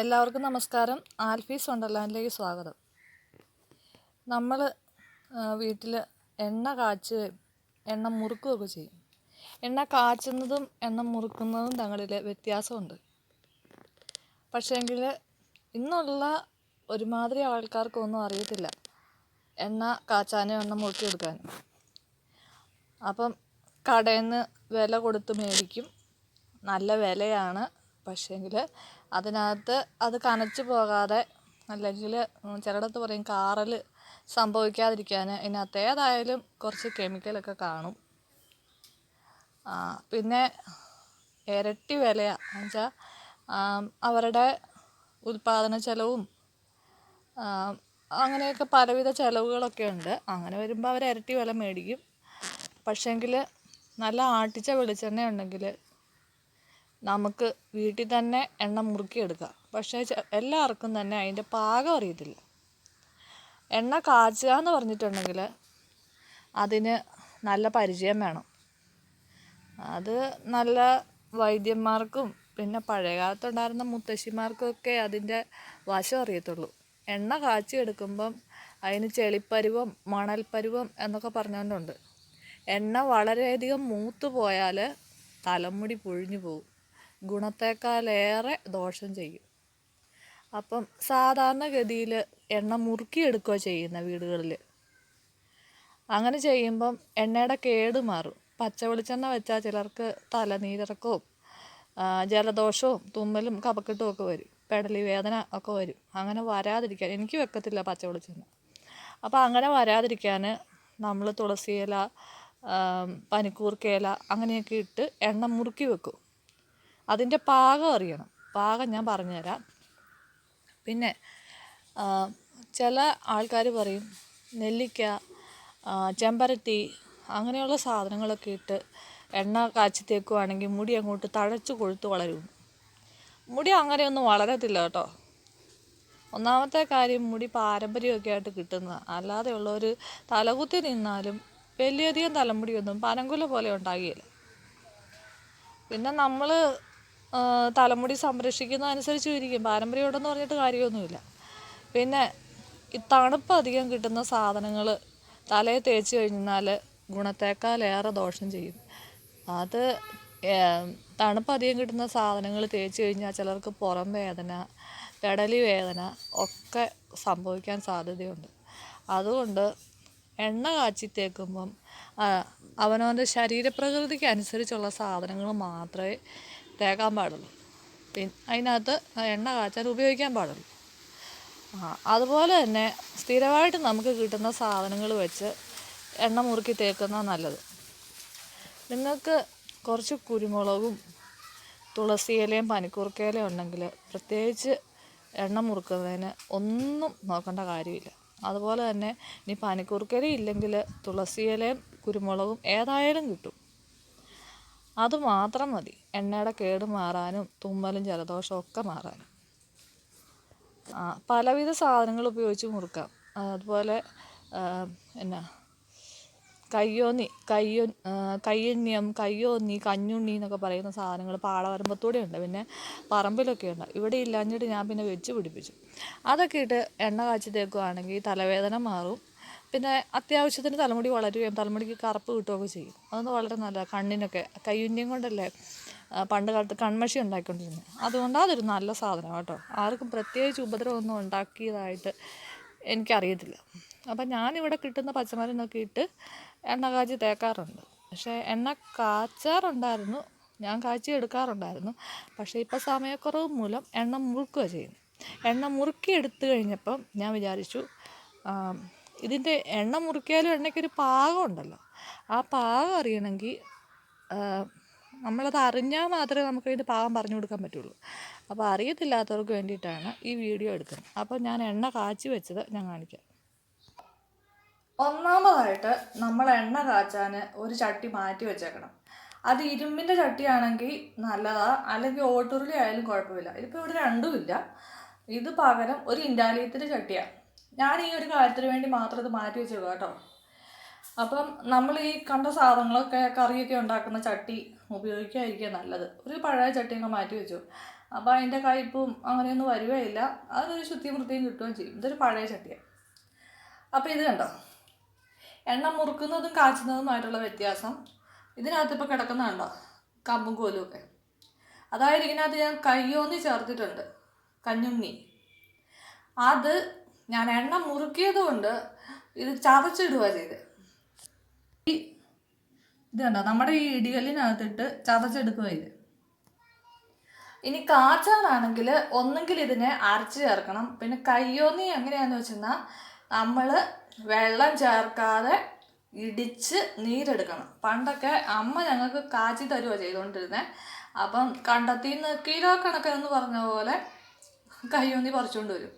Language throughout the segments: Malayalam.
എല്ലാവർക്കും നമസ്കാരം. ആൽഫീസ് വണ്ടർലാൻഡിലേക്ക് സ്വാഗതം. നമ്മൾ വീട്ടിൽ എണ്ണ കാച്ചുകയും എണ്ണ മുറുക്കുകയൊക്കെ ചെയ്യും. എണ്ണ കാച്ചുന്നതും എണ്ണ മുറുക്കുന്നതും തങ്ങളിൽ വ്യത്യാസമുണ്ട്. പക്ഷേങ്കിൽ ഇന്നുള്ള ഒരുമാതിരി ആൾക്കാർക്കൊന്നും അറിയത്തില്ല എണ്ണ കാച്ചാനും എണ്ണ മുറുക്കി മുറുക്കിയെടുക്കാനും. അപ്പം കടയിൽ നിന്ന് വില കൊടുത്ത് മേടിക്കും. നല്ല വിലയാണ്. പക്ഷേങ്കിൽ അതിനകത്ത് അത് കനച്ച് പോകാതെ അല്ലെങ്കിൽ ചിലയിടത്ത് പറയും കാറൽ സംഭവിക്കാതിരിക്കാൻ. ഇതിനകത്ത് ഏതായാലും കുറച്ച് കെമിക്കലൊക്കെ കാണും. പിന്നെ ഇരട്ടി വിലയാണ് എന്നുവെച്ചാൽ അവരുടെ ഉൽപ്പാദന ചെലവും അങ്ങനെയൊക്കെ പലവിധ ചിലവുകളൊക്കെ ഉണ്ട്. അങ്ങനെ വരുമ്പോൾ അവർ ഇരട്ടി വില മേടിക്കും. പക്ഷേങ്കിൽ നല്ല ആട്ടിച്ച വെളിച്ചെണ്ണ ഉണ്ടെങ്കിൽ നമുക്ക് വീട്ടിൽ തന്നെ എണ്ണ മുറുക്കിയെടുക്കാം പക്ഷേ എല്ലാവർക്കും തന്നെ അതിന്റെ പാകം അറിയത്തില്ല. എണ്ണ കാച്ചുക എന്ന് പറഞ്ഞിട്ടുണ്ടെങ്കിൽ അതിന് നല്ല പരിചയം വേണം. അത് നല്ല വൈദ്യന്മാർക്കും പിന്നെ പഴയ കാലത്തുണ്ടായിരുന്ന മുത്തശ്ശിമാർക്കൊക്കെ അതിന്റെ വശം അറിയത്തുള്ളൂ. എണ്ണ കാച്ചി എടുക്കുമ്പം അതിന് ചെളിപ്പരുവം മണൽപ്പരുവം എന്നൊക്കെ പറഞ്ഞുകൊണ്ടുണ്ട് എണ്ണ വളരെയധികം മൂത്ത് പോയാൽ തലമുടി പൊഴിഞ്ഞു പോകും. ഗുണത്തേക്കാളേറെ ദോഷം ചെയ്യും. അപ്പം സാധാരണഗതിയിൽ എണ്ണ മുറുക്കിയെടുക്കുക ചെയ്യുന്ന വീടുകളിൽ അങ്ങനെ ചെയ്യുമ്പം എണ്ണയുടെ കേട് മാറും. പച്ച വെളിച്ചെണ്ണ വെച്ചാൽ ചിലർക്ക് തലനീരിറക്കവും ജലദോഷവും തുമ്മലും കപക്കെട്ടും ഒക്കെ വരും. പെടലി വേദന ഒക്കെ വരും. അങ്ങനെ വരാതിരിക്കാൻ എനിക്ക് വെക്കത്തില്ല പച്ച വെളിച്ചെണ്ണ. അപ്പോൾ അങ്ങനെ വരാതിരിക്കാൻ നമ്മൾ തുളസിയില പനിക്കൂർക്കയില അങ്ങനെയൊക്കെ ഇട്ട് എണ്ണ മുറുക്കി വെക്കും. അതിന്റെ പാകം അറിയണം. പാകം ഞാൻ പറഞ്ഞുതരാം. പിന്നെ ചില ആൾക്കാർ പറയും നെല്ലിക്ക ചെമ്പരത്തി അങ്ങനെയുള്ള സാധനങ്ങളൊക്കെ ഇട്ട് എണ്ണ കാച്ചി തേക്കുവാണെങ്കിൽ മുടി അങ്ങോട്ട് തഴച്ച് കൊഴുത്ത് വളരും. മുടി അങ്ങനെയൊന്നും വളരത്തില്ല കേട്ടോ. ഒന്നാമത്തെ കാര്യം മുടി പാരമ്പര്യമൊക്കെ ആയിട്ട് കിട്ടുന്നതാണ് അല്ലാതെയുള്ള ഒരു തലകുത്തി നിന്നാലും വലിയധികം തലമുടിയൊന്നും പനങ്കുല പോലെ ഉണ്ടാകില്ല. പിന്നെ നമ്മൾ തലമുടി സംരക്ഷിക്കുന്ന അനുസരിച്ച് ഇരിക്കും പാരമ്പര്യം ഉണ്ടെന്ന് പറഞ്ഞിട്ട് കാര്യമൊന്നുമില്ല. പിന്നെ ഈ തണുപ്പ് അധികം കിട്ടുന്ന സാധനങ്ങൾ തലയെ തേച്ച് കഴിഞ്ഞാൽ ഗുണത്തേക്കാളേറെ ദോഷം ചെയ്യും. അത് തണുപ്പ് അധികം കിട്ടുന്ന സാധനങ്ങൾ തേച്ച് കഴിഞ്ഞാൽ ചിലർക്ക് പുറം വേദന പെടലി വേദന ഒക്കെ സംഭവിക്കാൻ സാധ്യതയുണ്ട്. അതുകൊണ്ട് എണ്ണ കാച്ചി തേക്കുമ്പം അവനവന്റെ ശരീരപ്രകൃതിക്ക് അനുസരിച്ചുള്ള സാധനങ്ങൾ മാത്രമേ തേക്കാൻ പാടുള്ളൂ. പിന്നെ അതിനകത്ത് എണ്ണ കാച്ചാൻ ഉപയോഗിക്കാൻ പാടുള്ളൂ. അതുപോലെ തന്നെ സ്ഥിരമായിട്ട് നമുക്ക് കിട്ടുന്ന സാധനങ്ങൾ വെച്ച് എണ്ണ മുറുക്കി തേക്കുന്ന നല്ലത്. നിങ്ങൾക്ക് കുറച്ച് കുരുമുളകും തുളസി ഇലയും പനിക്കൂർക്കയിലയും ഉണ്ടെങ്കിൽ പ്രത്യേകിച്ച് എണ്ണ മുറുക്കുന്നതിന് ഒന്നും നോക്കേണ്ട കാര്യമില്ല. അതുപോലെ തന്നെ ഇനി പനിക്കൂർക്കയില ഇല്ലെങ്കിൽ തുളസി ഇലയും കുരുമുളകും ഏതായാലും കിട്ടും. അത് മാത്രം മതി. എണ്ണയുടെ കേട് മാറാനും തുമ്മലും ജലദോഷവും ഒക്കെ മാറാനും. പലവിധ സാധനങ്ങൾ ഉപയോഗിച്ച് മുറുക്കാം. അതുപോലെ എന്നാ കയ്യോന്നി കയ്യോ കയ്യണ്ണിയം കയ്യോന്നി കഞ്ഞുണ്ണി എന്നൊക്കെ പറയുന്ന സാധനങ്ങൾ പാളവരമ്പത്തൂടെ ഉണ്ട്. പിന്നെ പറമ്പിലൊക്കെ ഉണ്ട്. ഇവിടെ ഇല്ലാഞ്ഞിട്ട് ഞാൻ പിന്നെ വെച്ച് പിടിപ്പിച്ചു. അതൊക്കെ ഇട്ട് എണ്ണ കാച്ചി തേക്കുവാണെങ്കിൽ തലവേദന മാറും. പിന്നെ അത്യാവശ്യത്തിന് തലമുടി വളരുകയും തലമുടിക്ക് കറുപ്പ് കിട്ടുകയൊക്കെ ചെയ്യും. അതൊന്ന് വളരെ നല്ല കണ്ണിനൊക്കെ കയ്യുന്നം കൊണ്ടല്ലേ പണ്ട് കാലത്ത് കൺമഷി ഉണ്ടാക്കിക്കൊണ്ടിരുന്നത് അതുകൊണ്ട് അതൊരു നല്ല സാധനമാണ് കേട്ടോ. ആർക്കും പ്രത്യേകിച്ച് ഉപദ്രവമൊന്നും ഉണ്ടാക്കിയതായിട്ട് എനിക്കറിയത്തില്ല. അപ്പം ഞാനിവിടെ കിട്ടുന്ന പച്ചമരുന്നൊക്കെ ഇട്ട് എണ്ണ കാച്ചി തേക്കാറുണ്ട്. പക്ഷേ എണ്ണ കാച്ചാറുണ്ടായിരുന്നു. ഞാൻ കാച്ചി എടുക്കാറുണ്ടായിരുന്നു. പക്ഷേ ഇപ്പോൾ സമയക്കുറവ് മൂലം എണ്ണ മുറുക്കുക ചെയ്യുന്നു എണ്ണ മുറുക്കി എടുത്തു കഴിഞ്ഞപ്പം ഞാൻ വിചാരിച്ചു ഇതിന്റെ എണ്ണ മുറിക്കാലും എണ്ണയ്ക്കൊരു പാകം ഉണ്ടല്ലോ ആ പാകം അറിയണമെങ്കിൽ നമ്മളത് അറിഞ്ഞാൽ മാത്രമേ നമുക്ക് അതിന്റെ പാകം പറഞ്ഞു കൊടുക്കാൻ പറ്റുള്ളൂ. അപ്പോൾ അറിയത്തില്ലാത്തവർക്ക് വേണ്ടിയിട്ടാണ് ഈ വീഡിയോ എടുക്കുന്നത്. അപ്പോൾ ഞാൻ എണ്ണ കാച്ചി വെച്ചത് ഞാൻ കാണിക്കാം. ഒന്നാമതായിട്ട് നമ്മൾ എണ്ണ കാച്ചാൻ ഒരു ചട്ടി മാറ്റി വെച്ചേക്കണം. അത് ഇരുമ്പിന്റെ ചട്ടിയാണെങ്കിൽ നല്ലതാ അല്ലെങ്കിൽ ഓട്ടുരുളി ആയാലും കുഴപ്പമില്ല. ഇതിപ്പോൾ ഇവിടെ രണ്ടുമില്ല. ഇത് പകരം ഒരു ഇൻഡാലിയത്തിന്റെ ചട്ടിയാണ്. ഞാൻ ഈ ഒരു കാര്യത്തിന് വേണ്ടി മാത്രം ഇത് മാറ്റി വെച്ചത് കേട്ടോ. അപ്പം നമ്മൾ ഈ കണ്ട സാധനങ്ങളൊക്കെ കറിയൊക്കെ ഉണ്ടാക്കുന്ന ചട്ടി ഉപയോഗിക്കാതിരിക്കുക നല്ലത്. ഒരു പഴയ ചട്ടി അങ്ങ് മാറ്റി വെച്ചു. അപ്പോൾ അതിന്റെ കയ്പും അങ്ങനെയൊന്നും വരികയില്ല അതൊരു ശുദ്ധിയും വൃത്തിയും കിട്ടുകയും ചെയ്യും. ഇതൊരു പഴയ ചട്ടിയാണ് അപ്പോൾ ഇത് കണ്ടോ? എണ്ണ മുറുക്കുന്നതും കാച്ചുന്നതുമായിട്ടുള്ള വ്യത്യാസം. ഇതിനകത്ത് ഇപ്പോൾ കിടക്കുന്ന കണ്ടോ? കമ്പും കോലും ഒക്കെ. അതായത് ഇതിനകത്ത് ഞാൻ കയ്യോന്നി ചേർത്തിട്ടുണ്ട്. കഞ്ഞുങ്ങി അത് ഞാൻ എണ്ണ മുറുക്കിയത് കൊണ്ട് ഇത് ചതച്ചിടുക ചെയ്ത്. ഈ ഇത് കണ്ടോ? നമ്മുടെ ഈ ഇടികല്ലിനകത്തിട്ട് ചതച്ചെടുക്കുക ഇത് ഇനി കാച്ചാറാണെങ്കിൽ ഒന്നെങ്കിൽ ഇതിനെ അരച്ച് ചേർക്കണം. പിന്നെ കയ്യോന്നി എങ്ങനെയാന്ന് വെച്ചെന്നാൽ നമ്മൾ വെള്ളം ചേർക്കാതെ ഇടിച്ച് നീരെടുക്കണം. പണ്ടൊക്കെ അമ്മ ഞങ്ങൾക്ക് കാച്ചി തരുക ചെയ്തുകൊണ്ടിരുന്നത് അപ്പം കണ്ടെത്തിന്ന് കിലോ കണക്കെന്ന് പറഞ്ഞ പോലെ കയ്യോന്നി പറിച്ചുകൊണ്ട് വരും.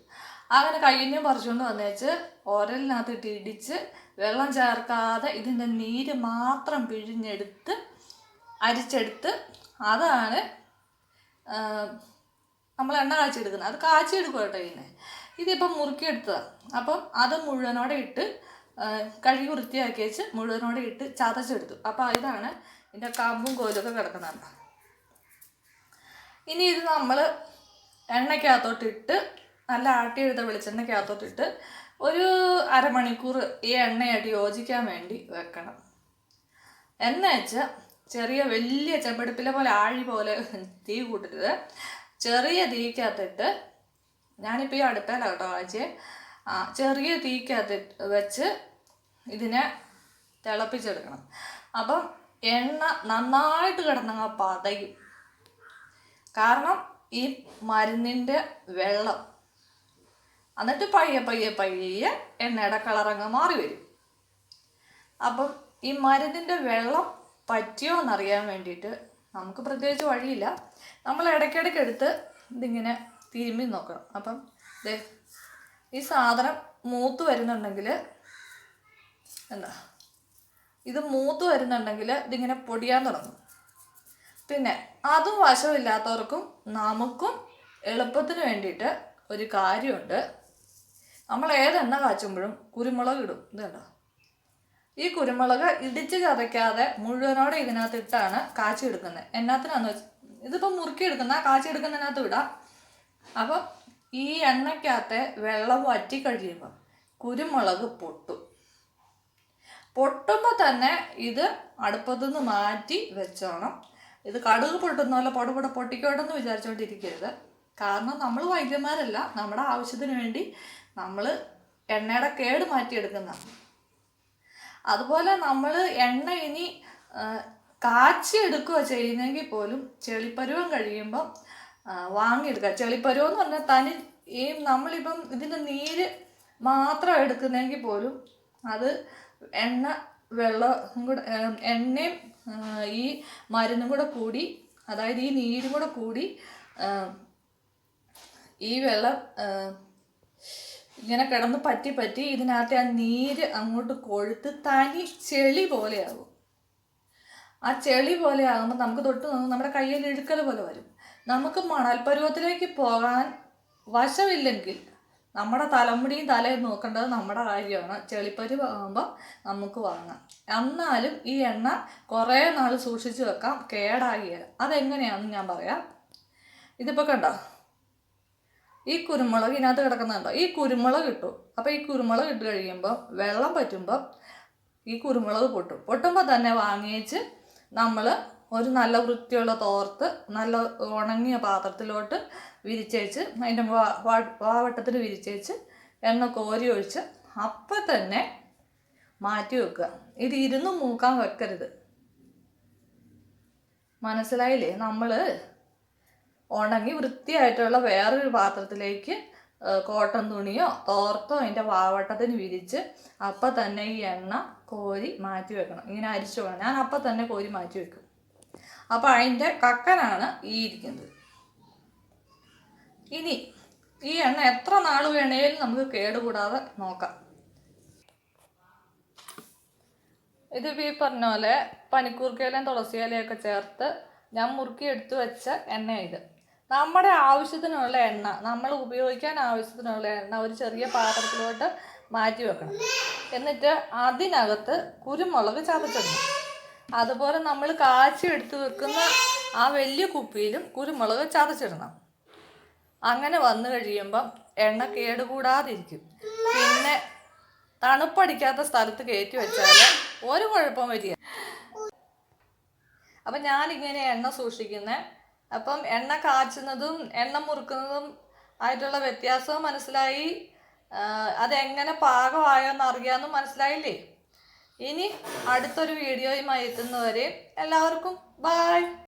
അങ്ങനെ കയ്യൊന്നിയും പറിച്ചുകൊണ്ട് വന്നേച്ച് ഉരലിനകത്തിട്ട് ഇടിച്ച് വെള്ളം ചേർക്കാതെ ഇതിന്റെ നീര് മാത്രം പിഴിഞ്ഞെടുത്ത് അരിച്ചെടുത്ത് അതാണ് നമ്മൾ എണ്ണ കാച്ചെടുക്കുന്നത് അത് കാച്ചെടുക്കും കേട്ടോ ഇതിനെ. ഇതിപ്പം മുറുക്കിയെടുത്തതാണ് അപ്പം അത് മുഴുവനോടെ ഇട്ട് കഴുകി വൃത്തിയാക്കി വെച്ച് മുഴുവനോടെ ഇട്ട് ചതച്ചെടുത്തു. അപ്പോൾ ഇതാണ് ഇതിന്റെ കമ്പും കോലൊക്കെ കിടക്കുന്നത് ഇനി ഇത് നമ്മൾ എണ്ണയ്ക്കകത്തോട്ടിട്ട് നല്ല ആട്ടിയെടുത്ത വെളിച്ചെണ്ണയ്ക്കകത്തോട്ടിട്ട് ഒരു അരമണിക്കൂർ ഈ എണ്ണയായിട്ട് യോജിക്കാൻ വേണ്ടി വെക്കണം. എണ്ണ വെച്ച് ചെറിയ വലിയ ചെമ്പടുപ്പിലെ പോലെ ആഴി പോലെ തീ കൂട്ടരുത് ചെറിയ തീക്കകത്തിട്ട് ഞാനിപ്പോൾ ഈ അടുപ്പേലാണ് കേട്ടോ ആഴ്ച ആ ചെറിയ തീക്കകത്തിട്ട് വെച്ച് ഇതിനെ തിളപ്പിച്ചെടുക്കണം. അപ്പം എണ്ണ നന്നായിട്ട് കിടന്നങ്ങ് പതയും. കാരണം ഈ മരുന്നിന്റെ വെള്ളം എന്നിട്ട് പയ്യെ പയ്യെ പയ്യെ എണ്ണയുടെ കളറങ്ങ് മാറി വരും. അപ്പം ഈ മരുന്നിന്റെ വെള്ളം പറ്റിയോ എന്നറിയാൻ വേണ്ടിയിട്ട് നമുക്ക് പ്രത്യേകിച്ച് വഴിയില്ല. നമ്മൾ ഇടയ്ക്കിടയ്ക്ക് എടുത്ത് ഇതിങ്ങനെ തിരുമ്മി നോക്കണം. അപ്പം ദേ ഈ സാധനം മൂത്ത് വരുന്നുണ്ടെങ്കിൽ എന്താ ഇത് മൂത്ത് വരുന്നുണ്ടെങ്കിൽ ഇതിങ്ങനെ പൊടിയാൻ തുടങ്ങും. പിന്നെ അതും വശമില്ലാത്തവർക്കും നമുക്കും എളുപ്പത്തിന് വേണ്ടിയിട്ട് ഒരു കാര്യമുണ്ട്. നമ്മൾ ഏതെണ്ണ കാച്ചുമ്പോഴും കുരുമുളക് ഇടും. കണ്ടോ? ഈ കുരുമുളക് ഇടിച്ച് ചതയ്ക്കാതെ മുഴുവനോടെ ഇതിനകത്ത് ഇട്ടാണ് കാച്ചി എടുക്കുന്നത് എന്നാത്തിനാന്ന് വെച്ച് ഇതിപ്പോൾ മുറുക്കി എടുക്കുന്ന കാച്ചി എടുക്കുന്നതിനകത്ത് ഇടാം. അപ്പം ഈ എണ്ണയ്ക്കകത്തെ വെള്ളം വറ്റി കഴിയുമ്പോൾ കുരുമുളക് പൊട്ടും. പൊട്ടുമ്പോൾ തന്നെ ഇത് അടുപ്പത്തു നിന്ന് മാറ്റി വെച്ചോണം. ഇത് കടുക് പൊട്ടുന്ന പോലെ പൊടപൊട പൊട്ടിക്കോട്ടെന്ന് വിചാരിച്ചുകൊണ്ടിരിക്കരുത് കാരണം നമ്മൾ വൈദ്യന്മാരല്ല നമ്മുടെ ആവശ്യത്തിന് വേണ്ടി നമ്മൾ എണ്ണയുടെ കേട് മാറ്റിയെടുക്കുന്ന. അതുപോലെ നമ്മൾ എണ്ണ ഇനി കാച്ചി എടുക്കുക ചെയ്യുന്നെങ്കിൽ പോലും ചെളിപ്പരുവം കഴിയുമ്പം വാങ്ങിയെടുക്കുക. ചെളിപ്പരുവം എന്ന് പറഞ്ഞാൽ തനി ഈ നമ്മളിപ്പം ഇതിന്റെ നീര് മാത്രം എടുക്കുന്നെങ്കിൽ പോലും അത് എണ്ണ വെള്ളം കൂടെ എണ്ണയും ഈ മരുന്നും കൂടെ കൂടി അതായത് ഈ നീരും കൂടെ കൂടി ഈ വെള്ളം ഇങ്ങനെ കിടന്ന് പറ്റി പറ്റി ഇതിനകത്തെ ആ നീര് അങ്ങോട്ട് കൊഴുത്ത് തനി ചെളി പോലെയാകും. ആ ചെളി പോലെ ആകുമ്പോൾ നമുക്ക് തൊട്ട് നമ്മുടെ കയ്യിൽ ഇഴുക്കൽ പോലെ വരും. നമുക്ക് മണൽപ്പരുവത്തിലേക്ക് പോകാൻ വശമില്ലെങ്കിൽ നമ്മുടെ തലമുടിയും തലയും നോക്കേണ്ടത് നമ്മുടെ കാര്യമാണ്. ചെളിപ്പരുവ് ആകുമ്പോൾ നമുക്ക് വാങ്ങാം. എന്നാലും ഈ എണ്ണ കുറേ നാൾ സൂക്ഷിച്ചു വെക്കാം. കേടാകിയത് അതെങ്ങനെയാണെന്ന് ഞാൻ പറയാം. ഇതിപ്പോൾ കണ്ടോ? ഈ കുരുമുളക് ഇതിനകത്ത് കിടക്കുന്നുണ്ടോ? ഈ കുരുമുളക് ഇട്ടു. അപ്പോൾ ഈ കുരുമുളക് ഇട്ട് കഴിയുമ്പോൾ വെള്ളം പറ്റുമ്പോൾ ഈ കുരുമുളക് പൊട്ടും. പൊട്ടുമ്പോൾ തന്നെ വാങ്ങിച്ച് നമ്മൾ ഒരു നല്ല വൃത്തിയുള്ള തോർത്ത് നല്ല ഉണങ്ങിയ പാത്രത്തിലോട്ട് വിരിച്ചേച്ച് അതിന്റെ വാവട്ടത്തിൽ വിരിച്ചേച്ച് എണ്ണ കോരി ഒഴിച്ച് അപ്പം തന്നെ മാറ്റി വെക്കുക. ഇത് ഇരുന്ന് മൂക്കാൻ വെക്കരുത്. മനസ്സിലായില്ലേ? നമ്മൾ ഉണങ്ങി വൃത്തിയായിട്ടുള്ള വേറൊരു പാത്രത്തിലേക്ക് കോട്ടൺ തുണിയോ തോർത്തോ അതിന്റെ വാവട്ടത്തിന് വിരിച്ച് അപ്പം തന്നെ ഈ എണ്ണ കോരി മാറ്റി വെക്കണം. ഇങ്ങനെ അരിച്ചു വേണം ഞാൻ അപ്പം തന്നെ കോരി മാറ്റി വെക്കും. അപ്പം അതിന്റെ കക്കനാണ് ഈ ഇരിക്കുന്നത്. ഇനി ഈ എണ്ണ എത്ര നാൾ വേണേലും നമുക്ക് കേടുകൂടാതെ നോക്കാം. ഇതിപ്പോൾ ഈ പറഞ്ഞ പോലെ പനിക്കൂർക്കയിലും തുളസിയിലയൊക്കെ ചേർത്ത് ഞാൻ മുറുക്കി എടുത്തു വെച്ച എണ്ണ ഇത്. നമ്മുടെ ആവശ്യത്തിനുള്ള എണ്ണ നമ്മൾ ഉപയോഗിക്കാൻ ആവശ്യത്തിനുള്ള എണ്ണ ഒരു ചെറിയ പാത്രത്തിലോട്ട് മാറ്റി വെക്കണം. എന്നിട്ട് അതിനകത്ത് കുരുമുളക് ചതച്ചിടണം. അതുപോലെ നമ്മൾ കാച്ചി എടുത്ത് വെക്കുന്ന ആ വലിയ കുപ്പിയിലും കുരുമുളക് ചതച്ചിടണം. അങ്ങനെ വന്നു കഴിയുമ്പം എണ്ണ കേടുകൂടാതിരിക്കും. പിന്നെ തണുപ്പടിക്കാത്ത സ്ഥലത്ത് കയറ്റി വെച്ചാൽ ഒരു കുഴപ്പം വരിക അപ്പം ഞാനിങ്ങനെ എണ്ണ സൂക്ഷിക്കുന്നത് അപ്പം എണ്ണ കാച്ചുന്നതും എണ്ണ മുറുക്കുന്നതും ആയിട്ടുള്ള വ്യത്യാസവും മനസ്സിലായി. അതെങ്ങനെ പാകമായോന്ന് അറിയാമെന്നും മനസ്സിലായില്ലേ? ഇനി അടുത്തൊരു വീഡിയോയുമായി എത്തുന്നവരെ എല്ലാവർക്കും ബായ്